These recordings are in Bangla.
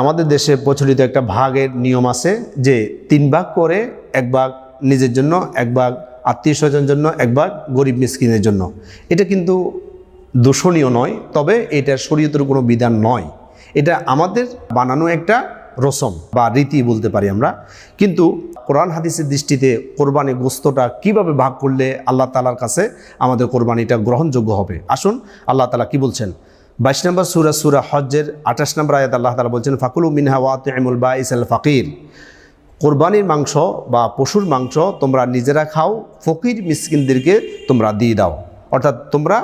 আমাদের দেশে প্রচলিত একটা ভাগের নিয়ম আছে যে তিন ভাগ করে এক ভাগ নিজের জন্য, এক ভাগ আত্মীয় স্বজনের জন্য, এক ভাগ গরিব মিসকিনের জন্য। এটা কিন্তু দূষণীয় নয়, তবে এটা শরীয়তের কোনো বিধান নয়। এটা আমাদের বানানো একটা রসম বা রীতি বলতে পারি আমরা। কিন্তু কোরআন হাদিসের দৃষ্টিতে কোরবানি গোস্তটা কীভাবে ভাগ করলে আল্লাহ তালার কাছে আমাদের কোরবানিটা গ্রহণযোগ্য হবে? আসুন আল্লাহ তালা কি বলছেন? বাইশ নম্বর সুরা সুরা হজ্জের আঠাশ নম্বর আয়াত আল্লাহ তালা বলছেন, ফাকুলু মিনহা ওয়াত এমুল বা ইসাল ফাকির। কোরবানির মাংস বা পশুর মাংস তোমরা নিজেরা খাও, ফকির মিসকিনদেরকে তোমরা দিয়ে দাও। অর্থাৎ তোমরা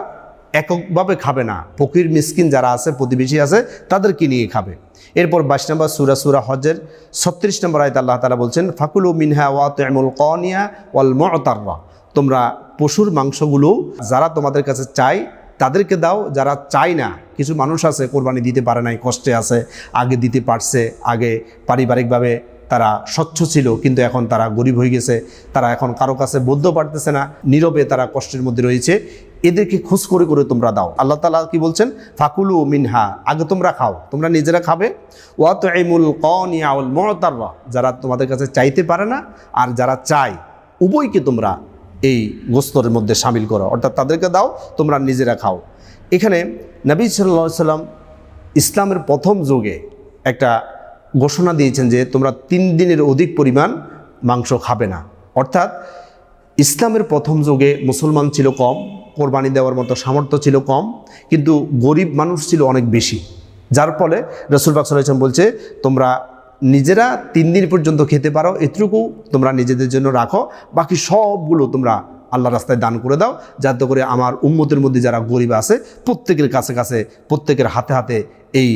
এককভাবে খাবে না। ফকির মিসকিন যারা আছে, প্রতিবেশী আছে, তাদেরকে নিয়ে খাবে। এরপর বাইশ নম্বর সুরা সুরা হজের ছত্রিশ নম্বর আয়ত আল্লাহ তালা বলছেন, ফাকুলু মিনহা ওয়াত এমুল কনিয়া ওয়াল মতাররা। তোমরা পশুর মাংসগুলো যারা তোমাদের কাছে চাই তাদেরকে দাও, যারা চায় না, কিছু মানুষ আছে, কোরবানি দিতে পারে নাই, কষ্টে আছে, আগে দিতে পারছে, আগে পারিবারিকভাবে তারা স্বচ্ছ ছিল, কিন্তু এখন তারা গরিব হয়ে গেছে, তারা এখন কারও কাছে বলতেও পারতেছে না, নীরবে তারা কষ্টের মধ্যে রয়েছে, এদেরকে খোঁজ করে করে তোমরা দাও। আল্লাহ তালা কি বলছেন? ফাকুলু মিনহা, আগে তোমরা খাও, তোমরা নিজেরা খাবে। ওয়াত এমুল কনিয়াউল মতাররা, যারা তোমাদের কাছে চাইতে পারে না, আর যারা চায়, উভয়কে তোমরা এই গোস্তরের মধ্যে সামিল করো। অর্থাৎ তাদেরকে দাও, তোমরা নিজেরা খাও। এখানে নবী সাল্লা সাল্লাম ইসলামের প্রথম যুগে একটা ঘোষণা দিয়েছেন যে, তোমরা তিন দিনের অধিক পরিমাণ মাংস খাবে না। অর্থাৎ ইসলামের প্রথম যুগে মুসলমান ছিল কম, কোরবানি দেওয়ার মতো সামর্থ্য ছিল কম, কিন্তু গরিব মানুষ ছিল অনেক বেশি। যার ফলে রসুল বাক সাল্লাম বলছে, তোমরা নিজেরা তিন দিন পর্যন্ত খেতে পারো এটুকু তোমরা নিজেদের জন্য রাখো। বাকি সবগুলো তোমরা আল্লাহ রাস্তায় দান করে দাও, যাতে করে আমার উম্মতের মধ্যে যারা গরিব আছে, প্রত্যেকের কাছে কাছে, প্রত্যেকের হাতে হাতে এই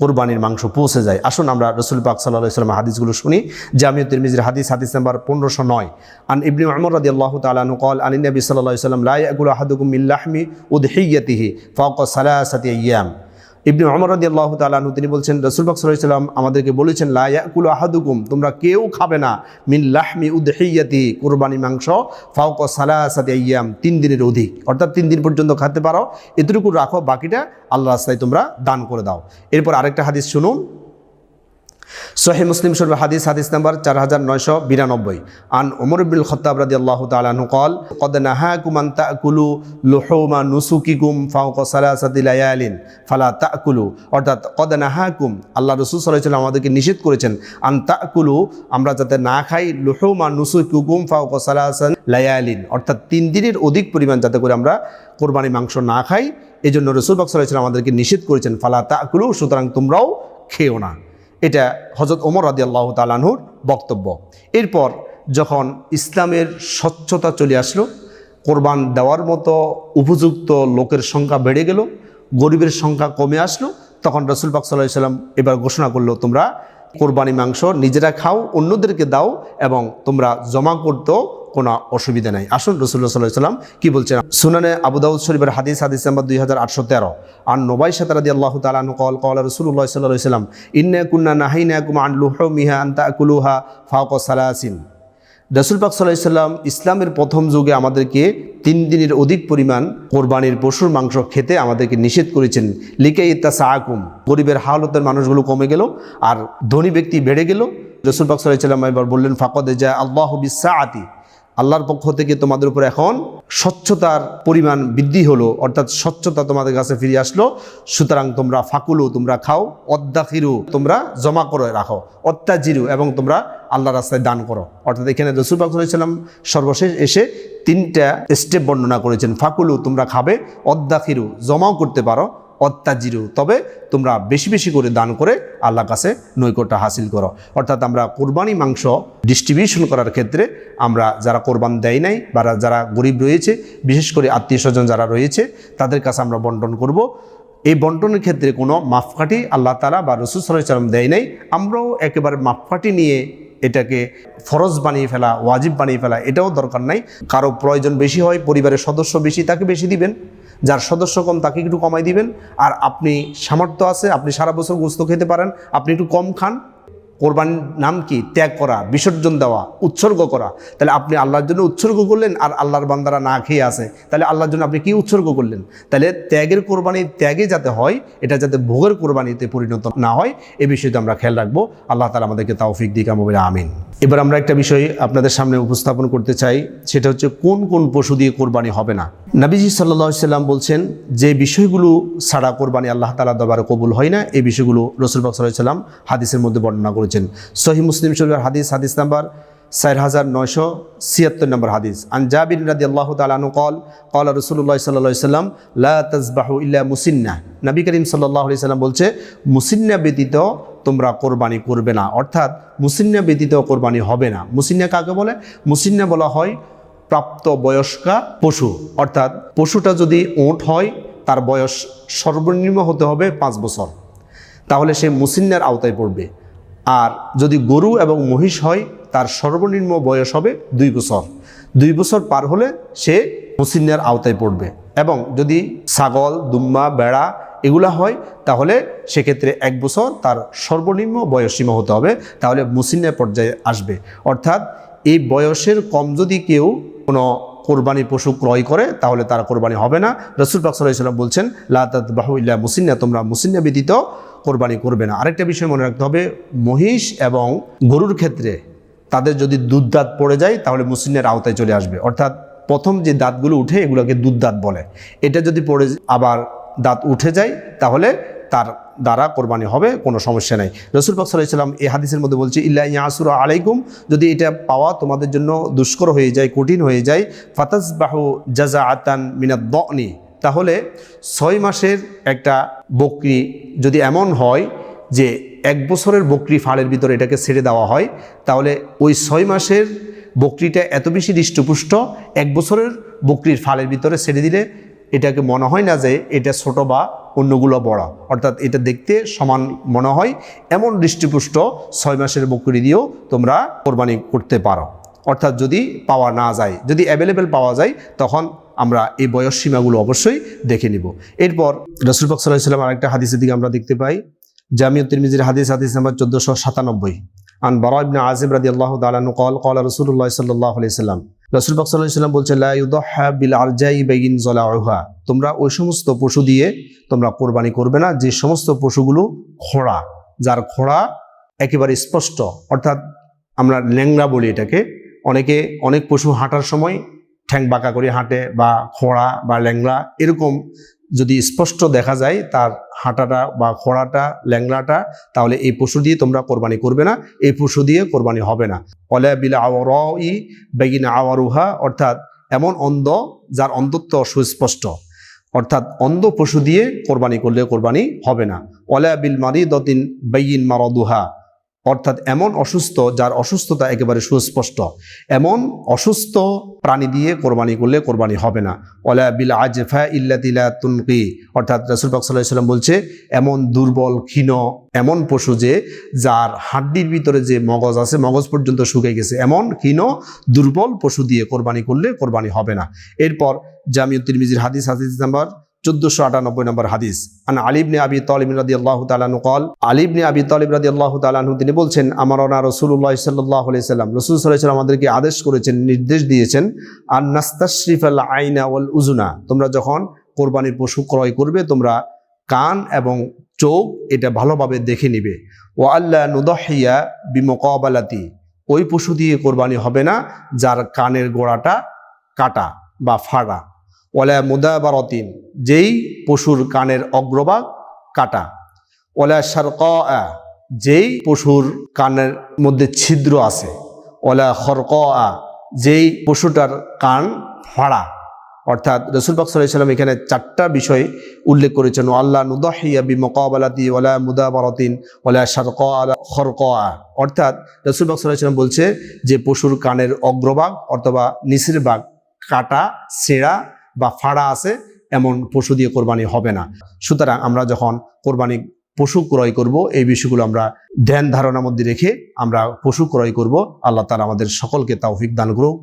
কোরবানির মাংস পৌঁছে যায়। আসুন আমরা রসুল পাক সাল্লাহ ইসলাম হাদিসগুলো শুনি। জামিয়া তিরমিজির হাদিস হাদিস নাম্বার পনেরোশো নয়। আন ইবনি আমর রাদি আল্লাহ তালু কল আলী নবী সাল্লাহ সাল্লাম লাইগুল আহাদুকুম ইল্লাহমি উদহিয়াতিহি ফক সালাসাতি ইয়াম ইবনি অমর রদি আল্লাহ তালু তিনি বলছেন, রসুল সাল্লাম আমাদেরকে বলেছেন লাইয়াকুল আহাদুকুম, তোমরা কেউ খাবে না, মিন লাহমি উদহিয়াতি, কোরবানি মাংস ফাউক সালাসাতি ইয়াম তিন দিনের অধিক। অর্থাৎ তিন দিন পর্যন্ত খাতে পারো, এতটুকু রাখো, বাকিটা আল্লাহ রাস্তায় তোমরা দান করে দাও। এরপর আরেকটা হাদিস শুনুন। সোহে মুসলিম শরীফ হাদিস হাদিস নাম্বার চার হাজার নয়শো বিরানব্বই। আন ওমর বিল খত্তাব রাদি আল্লাহ তালাহু কল কদ নাহা কুমান তা তাকুলু লুহৌমা নুসুকিকুম ফাউক সালাসাতি লায়ালিন ফালা তাকুলু। অর্থাৎ, কদ নাহাকুম, আল্লাহ রসুল সাল্লাহ আমাদেরকে নিষেধ করেছেন, আন তা কুলু আমরা যাতে না খাই, লুহৌমা নুসুকিকুম ফাউক সালাসান লায়ালিন। অর্থাৎ, তিন দিনের অধিক পরিমাণ যাতে করে আমরা কোরবানি মাংস না খাই এই জন্য রসুল বাক সাল্লাহ আমাদেরকে নিষেধ করেছেন, ফালা তাকুলু, সুতরাং তোমরাও খেও না। এটা হজরত ওমর রাদি আল্লাহ তালানহুর বক্তব্য। এরপর যখন ইসলামের স্বচ্ছতা চলে আসলো, কোরবান দেওয়ার মতো উপযুক্ত লোকের সংখ্যা বেড়ে গেল, গরিবের সংখ্যা কমে আসলো, তখন রসুল পাক সাল্লাহ সাল্লাম এবার ঘোষণা করল, তোমরা কোরবানি মাংস নিজেরা খাও, অন্যদেরকে দাও এবং তোমরা জমা করতেও কোনো অসুবিধা নাই। আসুন রসুল্লাহ সাল্লাহ সাল্লাম কি বলছেন? সুনানে আবুদাউদ শরীফের হাদিস হাদিস নাম্বার দুই হাজার আটশো তেরো। আর নোবাই সাতারাদি আল্লাহ তালাহু কল কল রসুল্লাহ সাল্লাহ সাল্লাম ইন্না কুন্না নাহিনা কুমা আন লুহ মিহা আন্তা কুলুহা ফাউক সালাসিন। রসুল পাক সাল্লাহ সাল্লাম ইসলামের প্রথম যুগে আমাদেরকে তিন দিনের অধিক পরিমাণ কোরবানির পশুর মাংস খেতে আমাদেরকে নিষেধ করেছেন। লিকে ইত্তা সাহাকুম গরিবের হালতের মানুষগুলো কমে গেল আর ধনী ব্যক্তি বেড়ে গেল। রসুল পাক সাল্লাহ সাল্লাম এবার বললেন, ফাকদে যা আল্লাহ বিসা আতি আল্লাহর পক্ষ থেকে তোমাদের উপর এখন স্বচ্ছতার পরিমাণ বৃদ্ধি হলো, অর্থাৎ স্বচ্ছতা তোমাদের কাছে ফিরে আসলো। সুতরাং তোমরা ফাকুলু, তোমরা খাও, অদ্দাখিরু, তোমরা জমা করে রাখো, অত্যাজিরু, এবং তোমরা আল্লাহ রাস্তায় দান করো। অর্থাৎ এখানে রসুল পাকুলাম সর্বশেষ এসে তিনটা স্টেপ বর্ণনা করেছেন। ফাকুলু, তোমরা খাবে, অদ্দাখিরু, জমাও করতে পারো অত্যাজিরু তবে তোমরা বেশি বেশি করে দান করে আল্লাহর কাছে নৈকট্য হাসিল করো। অর্থাৎ আমরা কোরবানি মাংস ডিস্ট্রিবিউশন করার ক্ষেত্রে আমরা যারা কোরবান দেয় নাই বা যারা গরিব রয়েছে, বিশেষ করে আত্মীয় স্বজন যারা রয়েছে, তাদের কাছে আমরা বন্টন করব। এই বন্টনের ক্ষেত্রে কোনো মাপকাঠি আল্লাহ তালা বা রসুল সাল্লাম দেয় নাই। আমরাও একেবারে মাপকাঠি নিয়ে এটাকে ফরজ বানিয়ে ফেলা, ওয়াজিব বানিয়ে ফেলা, এটাও দরকার নাই। কারও প্রয়োজন বেশি হয়, পরিবারের সদস্য বেশি, তাকে বেশি দিবেন। যার সদস্য কম, তাকে একটু কমাই দিবেন। আর আপনি সামর্থ্য আছে, আপনি সারা বছর গোস্ত খেতে পারেন, আপনি একটু কম খান। কোরবানির নাম কি? ত্যাগ করা, বিসর্জন দেওয়া, উৎসর্গ করা। তাহলে আপনি আল্লাহর জন্য উৎসর্গ করলেন আর আল্লাহর বান্দারা না খেয়ে আসে তাহলে আল্লাহর জন্য আপনি কি উৎসর্গ করলেন? তাহলে ত্যাগের কোরবানি ত্যাগে যাতে হয়, এটা যাতে ভোগের কোরবানিতে পরিণত না হয়, এ বিষয়তে আমরা খেয়াল রাখব। আল্লাহ তালা আমাদেরকে তাওফিক দিক আমবিরা আমিন। এবার আমরা একটা বিষয় আপনাদের সামনে উপস্থাপন করতে চাই, সেটা হচ্ছে কোন কোন পশু দিয়ে কোরবানি হবে না? নাবিজি সাল্লাহ সাল্লাম বলছেন, যে বিষয়গুলো ছাড়া কোরবানি আল্লাহ তালা দরবারে কবুল হয় না, এই বিষয়গুলো রসুল পাক সাল্লাহ সাল্লাম হাদিসের মধ্যে বর্ণনা করেছেন। সহি মুসলিম শরীফের হাদিস হাদিস নাম্বার চার হাজার নয়শো ছিয়াত্তর নম্বর হাদিস। আন জাবির রাদি আল্লাহ তালু কল কল রসুল্লাহ সাল্লাহ সাল্লাম, লা তাজবাহু ইল্লা মুসিন্না। নবী করিম সাল্লাহ সাল্লাম বলছে, মুসিন্না ব্যতীত তোমরা কোরবানি করবে না। অর্থাৎ মুসিন্না ব্যতীত কোরবানি হবে না। মুসিন্না কাকে বলে? মুসিন্না বলা হয় প্রাপ্ত বয়স্কা পশু। অর্থাৎ পশুটা যদি ওঁট হয়, তার বয়স সর্বনিম্ন হতে হবে পাঁচ বছর। তাহলে সে মুসিন্নার আওতায় পড়বে। আর যদি গরু এবং মহিষ হয়, তার সর্বনিম্ন বয়স হবে দুই বছর। দুই বছর পার হলে সে মুসিন্নার আওতায় পড়বে এবং যদি ছাগল, দুম্মা, বেড়া এগুলা হয়, তাহলে সেক্ষেত্রে এক বছর তার সর্বনিম্ন বয়সসীমা হতে হবে, তাহলে মুসিন্নের পর্যায়ে আসবে। অর্থাৎ এই বয়সের কম যদি কেউ কোনো কোরবানি পশু ক্রয় করে, তাহলে তার কোরবানি হবে না। রসুল পাক সাল্লাম বলছেন লাতাত বাহু ইল্লা মুসিন্না তোমরা মুসিন্না ব্যতীত কোরবানি করবে না। আরেকটা বিষয় মনে রাখতে হবে, মহিষ এবং গরুর ক্ষেত্রে তাদের যদি দুধ দাঁত পড়ে যায়, তাহলে মুসিনের আওতায় চলে আসবে। অর্থাৎ প্রথম যে দাঁতগুলো উঠে, এগুলোকে দুধ দাঁত বলে। এটা যদি পড়ে আবার দাঁত উঠে যায়, তাহলে তার দ্বারা কোরবানি হবে, কোনো সমস্যা নেই। রসুল পাক সাল্লাম এই হাদিসের মধ্যে বলছে, ইল্লা ইয়াসুর আলাইকুম যদি এটা পাওয়া তোমাদের জন্য দুষ্কর হয়ে যায়, কঠিন হয়ে যায় ফাতাস বাহু জাজা আতান মিনাদ দনি তাহলে ছয় মাসের একটা বকরি যদি এমন হয় যে এক বছরের বকরি ফাড়ের ভিতরে এটাকে ছেড়ে দেওয়া হয়, তাহলে ওই ছয় মাসের বকরিটা এত বেশি হৃষ্টপুষ্ট, এক বছরের বকরির ফালের ভিতরে ছেড়ে দিলে এটাকে মনে হয় না যে এটা ছোট বা অন্যগুলো বড়। অর্থাৎ এটা দেখতে সমান মনে হয়, এমন দৃষ্টিপুষ্ট ছয় মাসের বকরি দিয়েও তোমরা কোরবানি করতে পারো। অর্থাৎ যদি পাওয়া না যায়, যদি অ্যাভেলেবেল পাওয়া যায়, তখন আমরা এই বয়স সীমাগুলো অবশ্যই দেখে নিব। এরপর রসুল পাক সাল্লাহ সাল্লাম আরেকটা হাদিসের দিকে আমরা দেখতে পাই। জামিউ তিরমিজির হাদিস হাদিস নাম্বার চোদ্দোশো সাতানব্বই। আন বারা ইবনে আজিব রাদি আল্লাহ তালানু কল কল রসুল্লাহ সাল্লাহ আলি সাল্লাম রসুল পাক সাল্লাহ বলছে বিল আরজাই বেগিন জলাউহা তোমরা ওই সমস্ত পশু দিয়ে তোমরা কোরবানি করবে না, যে সমস্ত পশুগুলো খোড়া, যার খোড়া একেবারে স্পষ্ট। অর্থাৎ আমরা ল্যাংড়া বলি এটাকে। অনেকে অনেক পশু হাঁটার সময় ঠ্যাং বাঁকা করে হাঁটে বা খোড়া বা ল্যাংড়া, এরকম যদি স্পষ্ট দেখা যায় তার হাঁটাটা বা খোড়াটা, ল্যাংড়াটা, তাহলে এই পশু দিয়ে তোমরা কোরবানি করবে না, এই পশু দিয়ে কোরবানি হবে না। অলে বিল আওয়ার ই বেগিন আওয়ারুহা, অর্থাৎ এমন অন্ধ যার অন্ধত্ব সুস্পষ্ট। অর্থাৎ অন্ধ পশু দিয়ে কোরবানি করলে কোরবানি হবে না। অলা বিল মারি দতিন বেগিন মারদুহা অর্থাৎ এমন অসুস্থ যার অসুস্থতা একেবারে সুস্পষ্ট। এমন অসুস্থ প্রাণী দিয়ে কোরবানি করলে কোরবানি হবে না। ওলা বিল আজফা ইল্লাতিলা তুনকি। অর্থাৎ রসুল পাক সাল্লাহ সাল্লাম বলছে, এমন দুর্বল, ক্ষীণ, এমন পশু যে যার হাড্ডির ভিতরে যে মগজ আছে, মগজ পর্যন্ত শুকে গেছে, এমন ক্ষীণ, দুর্বল পশু দিয়ে কোরবানি করলে কোরবানি হবে না। এরপর জামিউ তিরমিজির হাদিস হাদিস নাম্বার চোদ্দোশো আটানব্বই নম্বর হাদিস। আন আলিবনে আবি তলিম রাদি আল্লাহ তালানু কল আলিবনে আবি তলিব রাদি আল্লাহ তালানহু তিনি বলছেন, আমার ওনা রসুল্লাহ সাল্লাহ সাল্লাম, রসুল সাল্লাম আমাদেরকে আদেশ করেছেন, নির্দেশ দিয়েছেন আর নাস্তাশরিফ আল আইনা ওয়াল উজুনা তোমরা যখন কোরবানির পশু ক্রয় করবে, তোমরা কান এবং চোখ এটা ভালোভাবে দেখে নিবে। ও আল্লাহ নুদহিয়া বিমকাবালাতি ওই পশু দিয়ে কোরবানি হবে না যার কানের গোড়াটা কাটা বা ফাড়া। ওলা মুদাবারতিন, যেই পশুর কানের অগ্রভাগ কাটা। ওলা সারক যেই পশুর কানের মধ্যে ছিদ্র আছে। ওলা খরক যেই পশুটার কান ফাড়া। অর্থাৎ রসুল পাক সাল্লাম এখানে চারটা বিষয় উল্লেখ করেছেন। আল্লাহ নুদাহিয়া বি মকাবালাতি ওলা মুদাবারতিন ওলা সারক খরক অর্থাৎ রসুল পাক সাল্লাম বলছে যে, পশুর কানের অগ্রভাগ অথবা নিচের ভাগ কাটা, ছেঁড়া বা ফাড়া আছে, এমন পশু দিয়ে কোরবানি হবে না। সুতরাং আমরা যখন কোরবানি পশু ক্রয় করব, এই বিষয়গুলো আমরা ধ্যান ধারণার মধ্যে রেখে আমরা পশু ক্রয় করব। আল্লাহ তালা আমাদের সকলকে তাও দান করুক।